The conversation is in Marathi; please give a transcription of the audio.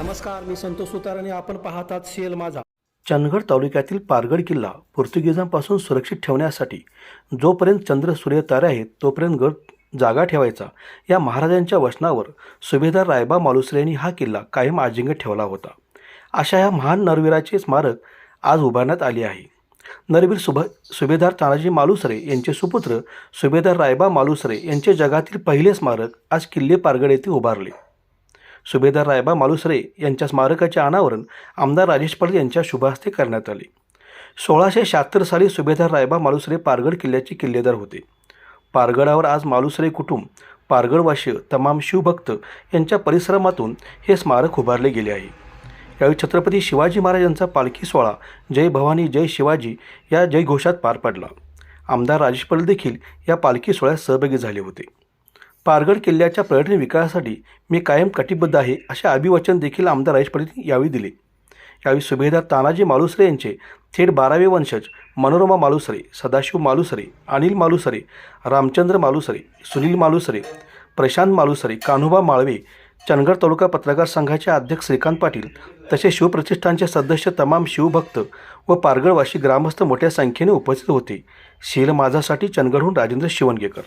नमस्कार मी संतोष सुतार आणि आपण पाहतात सीएल माझा. चंदगड तालुक्यातील पारगड किल्ला पोर्तुगीजांपासून सुरक्षित ठेवण्यासाठी जोपर्यंत चंद्र सूर्य तारे आहेत तोपर्यंत गड जागा ठेवायचा. या महाराजांच्या वचनावर सुभेदार रायबा मालुसरे यांनी हा किल्ला कायम आजिंग ठेवला होता. अशा ह्या महान नरवीराचे स्मारक आज उभारण्यात आले आहे. नरवीर सुभ सुभेदार तानाजी मालुसरे यांचे सुपुत्र सुभेदार रायबा मालुसरे यांचे जगातील पहिले स्मारक आज किल्ले पारगड येथे उभारले. सुभेदार रायबा मालुसरे यांच्या स्मारकाचे अनावरण आमदार राजेश पाटील यांच्या शुभहस्ते करण्यात आले. सोळाशे शहात्तर साली सुभेदार रायबा मालुसरे पारगड किल्ल्याचे किल्लेदार होते. पारगडावर आज मालुसरे कुटुंब पारगडवासी तमाम शिवभक्त यांच्या परिश्रमातून हे स्मारक उभारले गेले आहे. यावेळी छत्रपती शिवाजी महाराजांचा पालखी सोहळा जय भवानी जय शिवाजी या जयघोषात पार पडला. आमदार राजेश पाटील देखील या पालखी सोहळ्यात सहभागी झाले होते. पारगड किल्ल्याच्या पर्यटन विकासासाठी मी कायम कटिबद्ध आहे असे अभिवचन देखील आमदार राजेश पाटील यावेळी दिले. यावेळी सुभेदार तानाजी मालुसरे यांचे थेट बारावे वंशज मनोरमा मालुसरे सदाशिव मालुसरे अनिल मालुसरे रामचंद्र मालुसरे सुनील मालुसरे प्रशांत मालुसरे कान्होबा माळवे चंदगड तालुका पत्रकार संघाचे अध्यक्ष श्रीकांत पाटील तसेच शिवप्रतिष्ठानचे सदस्य तमाम शिवभक्त व पारगडवासी ग्रामस्थ मोठ्या संख्येने उपस्थित होते. शील माझासाठी चंदगडहून राजेंद्र शिवणगेकर.